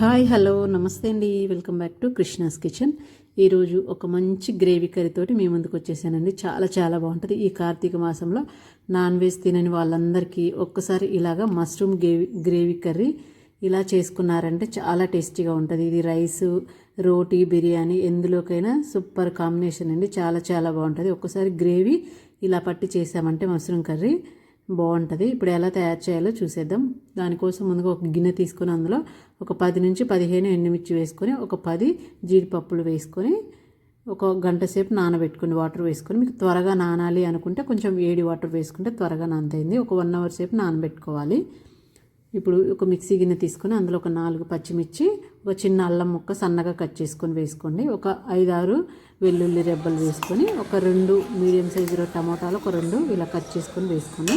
Hi hello నమస్తే అండి. Welcome back to Krishna's kitchen. ఈరోజు ఒక మంచి గ్రేవీ కర్రీతోటి మీ ముందుకు వచ్చేసానండి. చాలా చాలా బాగుంటుంది. ఈ కార్తీక మాసంలో నాన్ వెజ్ తినని వాళ్ళందరికీ ఒక్కసారి ఇలాగా మష్రూమ్ గ్రేవీ గ్రేవీ కర్రీ ఇలా చేసుకున్నారంటే చాలా టేస్టీగా ఉంటుంది. ఇది రైస్ రోటీ బిర్యానీ ఎందులోకైనా సూపర్ కాంబినేషన్ అండి. చాలా చాలా బాగుంటుంది. ఒక్కసారి గ్రేవీ ఇలా పట్టి చేసామంటే మష్రూమ్ కర్రీ బాగుంటుంది. ఇప్పుడు ఎలా తయారు చేయాలో చూసేద్దాం. దానికోసం ముందుగా ఒక గిన్నె తీసుకొని అందులో ఒక పది నుంచి పదిహేను ఎండుమిర్చి వేసుకొని ఒక పది జీడిపప్పులు వేసుకొని ఒక గంట సేపు నానబెట్టుకుని వాటర్ వేసుకొని మీకు త్వరగా నానాలి అనుకుంటే కొంచెం వేడి వాటర్ వేసుకుంటే త్వరగా నానతైంది ఒక వన్ అవర్ సేపు నానబెట్టుకోవాలి. ఇప్పుడు ఒక మిక్సీ గిన్నె తీసుకొని అందులో ఒక నాలుగు పచ్చిమిర్చి ఒక చిన్న అల్లం ముక్క సన్నగా కట్ చేసుకొని వేసుకోండి. ఒక ఐదారు వెల్లుల్లి రెబ్బలు వేసుకొని ఒక రెండు మీడియం సైజులో టమాటాలు ఒక రెండు ఇలా కట్ చేసుకొని వేసుకోండి.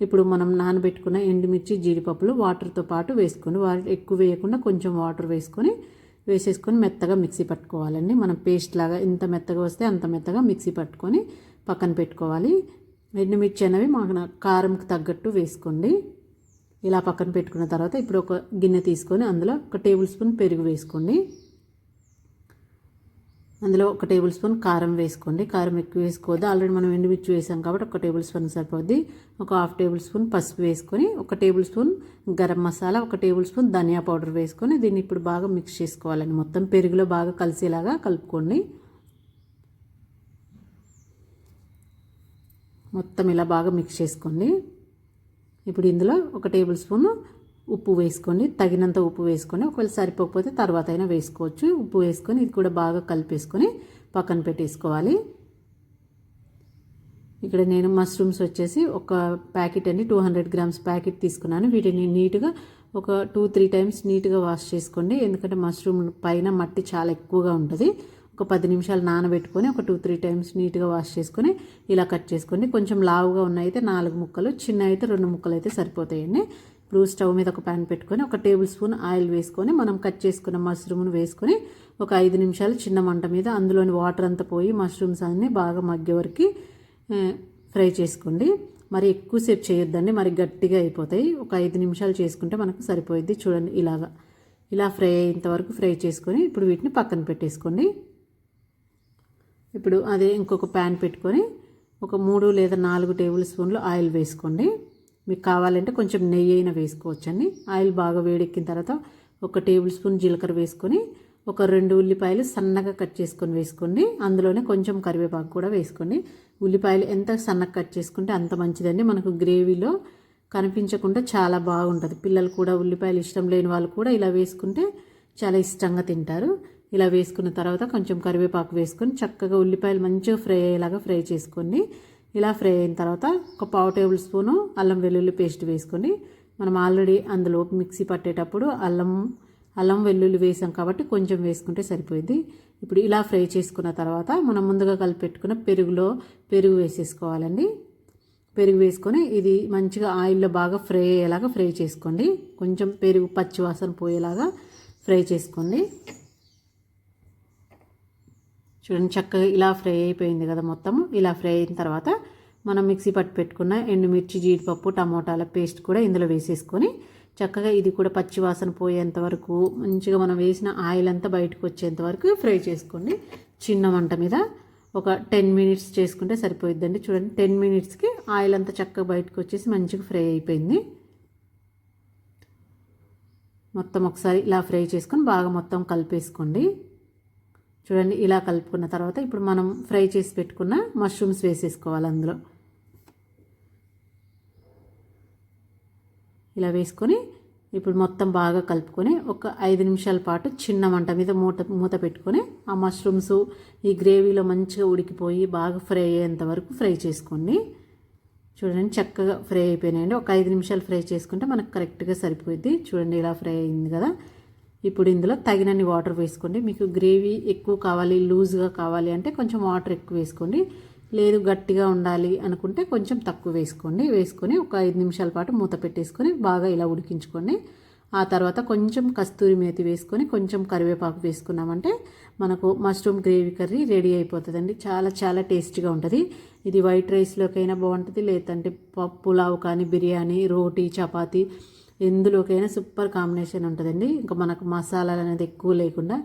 ఇప్పుడు మనం నానబెట్టుకున్న ఎండుమిర్చి జీడిపప్పులు వాటర్తో పాటు వేసుకొని వాటర్ ఎక్కువ వేయకుండా కొంచెం వాటర్ వేసుకొని వేసేసుకొని మెత్తగా మిక్సీ పట్టుకోవాలండి. మనం పేస్ట్ లాగా ఎంత మెత్తగా వస్తే అంత మెత్తగా మిక్సీ పట్టుకొని పక్కన పెట్టుకోవాలి. ఎండుమిర్చి అనేవి మాకు కారంకి తగ్గట్టు వేసుకోండి. ఇలా పక్కన పెట్టుకున్న తర్వాత ఇప్పుడు ఒక గిన్నె తీసుకొని అందులో ఒక టేబుల్ స్పూన్ పెరుగు వేసుకోండి. అందులో ఒక టేబుల్ స్పూన్ కారం వేసుకోండి. కారం ఎక్కువ వేసుకోవద్దు. ఆల్రెడీ మనం ఎండుమిర్చి వేసాం కాబట్టి ఒక టేబుల్ స్పూన్ సరిపోద్ది. ఒక హాఫ్ టేబుల్ స్పూన్ పసుపు వేసుకొని ఒక టేబుల్ స్పూన్ గరం మసాలా ఒక టేబుల్ స్పూన్ ధనియా పౌడర్ వేసుకొని దీన్ని ఇప్పుడు బాగా మిక్స్ చేసుకోవాలండి. మొత్తం పెరుగులో బాగా కలిసేలాగా కలుపుకోండి. మొత్తం ఇలా బాగా మిక్స్ చేసుకోండి. ఇప్పుడు ఇందులో ఒక టేబుల్ స్పూన్ ఉప్పు వేసుకొని తగినంత ఉప్పు వేసుకొని ఒకవేళ సరిపోకపోతే తర్వాత అయినా వేసుకోవచ్చు. ఉప్పు వేసుకొని ఇది కూడా బాగా కలిపేసుకొని పక్కన పెట్టేసుకోవాలి. ఇక్కడ నేను మష్రూమ్స్ వచ్చేసి ఒక ప్యాకెట్ అండి టూ హండ్రెడ్ గ్రామ్స్ ప్యాకెట్ తీసుకున్నాను. వీటిని నీట్గా ఒక టూ త్రీ టైమ్స్ నీట్గా వాష్ చేసుకోండి. ఎందుకంటే మష్రూమ్ పైన మట్టి చాలా ఎక్కువగా ఉంటుంది. ఒక పది నిమిషాలు నానబెట్టుకొని ఒక టూ త్రీ టైమ్స్ నీట్గా వాష్ చేసుకొని ఇలా కట్ చేసుకోండి. కొంచెం లావుగా అయితే నాలుగు ముక్కలు చిన్న అయితే రెండు ముక్కలు అయితే సరిపోతాయండి. ఇప్పుడు స్టవ్ మీద ఒక ప్యాన్ పెట్టుకొని ఒక టేబుల్ స్పూన్ ఆయిల్ వేసుకొని మనం కట్ చేసుకున్న మష్రూమ్ను వేసుకొని ఒక ఐదు నిమిషాలు చిన్న మంట మీద అందులోని వాటర్ అంతా పోయి మష్రూమ్స్ అన్నీ బాగా మగ్గే వరకు ఫ్రై చేసుకోండి. మరి ఎక్కువసేపు చేయొద్దండి మరి గట్టిగా అయిపోతాయి. ఒక ఐదు నిమిషాలు చేసుకుంటే మనకు సరిపోయిద్ది. చూడండి ఇలాగా. ఇలా ఫ్రై అయ్యేంతవరకు ఫ్రై చేసుకొని ఇప్పుడు వీటిని పక్కన పెట్టేసుకోండి. ఇప్పుడు అదే ఇంకొక ప్యాన్ పెట్టుకొని ఒక మూడు లేదా నాలుగు టేబుల్ స్పూన్లు ఆయిల్ వేసుకోండి. మీకు కావాలంటే కొంచెం నెయ్యి అయినా వేసుకోవచ్చండి. ఆయిల్ బాగా వేడెక్కిన తర్వాత ఒక టేబుల్ స్పూన్ జీలకర్ర వేసుకొని ఒక రెండు ఉల్లిపాయలు సన్నగా కట్ చేసుకొని వేసుకోండి. అందులోనే కొంచెం కరివేపాకు కూడా వేసుకోండి. ఉల్లిపాయలు ఎంత సన్నగా కట్ చేసుకుంటే అంత మంచిదండి. మనకు గ్రేవీలో కనిపించకుండా చాలా బాగుంటుంది. పిల్లలు కూడా ఉల్లిపాయలు ఇష్టం లేని వాళ్ళు కూడా ఇలా వేసుకుంటే చాలా ఇష్టంగా తింటారు. ఇలా వేసుకున్న తర్వాత కొంచెం కరివేపాకు వేసుకొని చక్కగా ఉల్లిపాయలు మంచిగా ఫ్రై అయ్యేలాగా ఫ్రై చేసుకోండి. ఇలా ఫ్రై అయిన తర్వాత ఒక పావు టేబుల్ స్పూను అల్లం వెల్లుల్లి పేస్ట్ వేసుకొని మనం ఆల్రెడీ అందులో మిక్సీ పట్టేటప్పుడు అల్లం అల్లం వెల్లుల్లి వేసాం కాబట్టి కొంచెం వేసుకుంటే సరిపోయింది. ఇప్పుడు ఇలా ఫ్రై చేసుకున్న తర్వాత మనం ముందుగా కలిపెట్టుకున్న పెరుగులో పెరుగు వేసేసుకోవాలండి. పెరుగు వేసుకొని ఇది మంచిగా ఆయిల్లో బాగా ఫ్రై అయ్యేలాగా ఫ్రై చేసుకోండి. కొంచెం పెరుగు పచ్చివాసన పోయేలాగా ఫ్రై చేసుకోండి. చూడండి చక్కగా ఇలా ఫ్రై అయిపోయింది కదా మొత్తం ఇలా ఫ్రై అయిన తర్వాత మనం మిక్సీ పట్టి పెట్టుకున్న ఎండుమిర్చి జీడిపప్పు టమోటాల పేస్ట్ కూడా ఇందులో వేసేసుకొని చక్కగా ఇది కూడా పచ్చి వాసన పోయేంత వరకు మంచిగా మనం వేసిన ఆయిల్ అంతా బయటకు వచ్చేంత వరకు ఫ్రై చేసుకోండి. చిన్న వంట మీద ఒక టెన్ మినిట్స్ చేసుకుంటే సరిపోయిద్దండి. చూడండి టెన్ మినిట్స్కి ఆయిల్ అంతా చక్కగా బయటకు వచ్చేసి మంచిగా ఫ్రై అయిపోయింది. మొత్తం ఒకసారి ఇలా ఫ్రై చేసుకొని బాగా మొత్తం కలిపేసుకోండి. చూడండి ఇలా కలుపుకున్న తర్వాత ఇప్పుడు మనం ఫ్రై చేసి పెట్టుకున్న మష్రూమ్స్ వేసేసుకోవాలి అందులో. ఇలా వేసుకొని ఇప్పుడు మొత్తం బాగా కలుపుకొని ఒక ఐదు నిమిషాల పాటు చిన్న మంట మీద మూత మూత పెట్టుకొని ఆ మష్రూమ్స్ ఈ గ్రేవీలో మంచిగా ఉడికిపోయి బాగా ఫ్రై అయ్యేంత వరకు ఫ్రై చేసుకోండి. చూడండి చక్కగా ఫ్రై అయిపోయినాయండి. ఒక ఐదు నిమిషాలు ఫ్రై చేసుకుంటే మనకు కరెక్ట్గా సరిపోయింది చూడండి ఇలా ఫ్రై అయింది కదా. ఇప్పుడు ఇందులో తగినన్ని వాటర్ వేసుకోండి. మీకు గ్రేవీ ఎక్కువ కావాలి లూజ్గా కావాలి అంటే కొంచెం వాటర్ ఎక్కువ వేసుకోండి. లేదు గట్టిగా ఉండాలి అనుకుంటే కొంచెం తక్కువ వేసుకోండి. వేసుకొని ఒక ఐదు నిమిషాల పాటు మూత పెట్టేసుకొని బాగా ఇలా ఉడికించుకోండి. ఆ తర్వాత కొంచెం కస్తూరి మేతి వేసుకొని కొంచెం కరివేపాకు వేసుకున్నామంటే మనకు మష్రూమ్ గ్రేవీ కర్రీ రెడీ అయిపోతుందండి. చాలా చాలా టేస్టీగా ఉంటుంది. ఇది వైట్ రైస్లోకైనా బాగుంటుంది. లేదంటే పులావ్ కానీ బిర్యానీ రోటీ చపాతీ ఎందులోకైనా సూపర్ కాంబినేషన్ ఉంటుందండి. ఇంకా మనకు మసాలాలు అనేది ఎక్కువ లేకుండా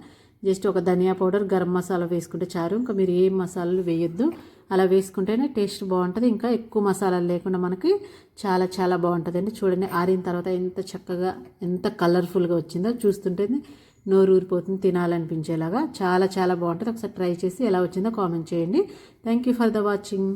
జస్ట్ ఒక ధనియా పౌడర్ గరం మసాలా వేసుకుంటే చారు ఇంకా మీరు ఏ మసాలాలు వేయొద్దు. అలా వేసుకుంటేనే టేస్ట్ బాగుంటుంది. ఇంకా ఎక్కువ మసాలాలు లేకుండా మనకి చాలా చాలా బాగుంటుందండి. చూడండి ఆరిన తర్వాత ఎంత చక్కగా ఎంత కలర్ఫుల్గా వచ్చిందో చూస్తుంటే నోరు ఊరిపోతుంది తినాలనిపించేలాగా. చాలా చాలా బాగుంటుంది. ఒకసారి ట్రై చేసి ఎలా వచ్చిందో కామెంట్ చేయండి. Thank you for the watching.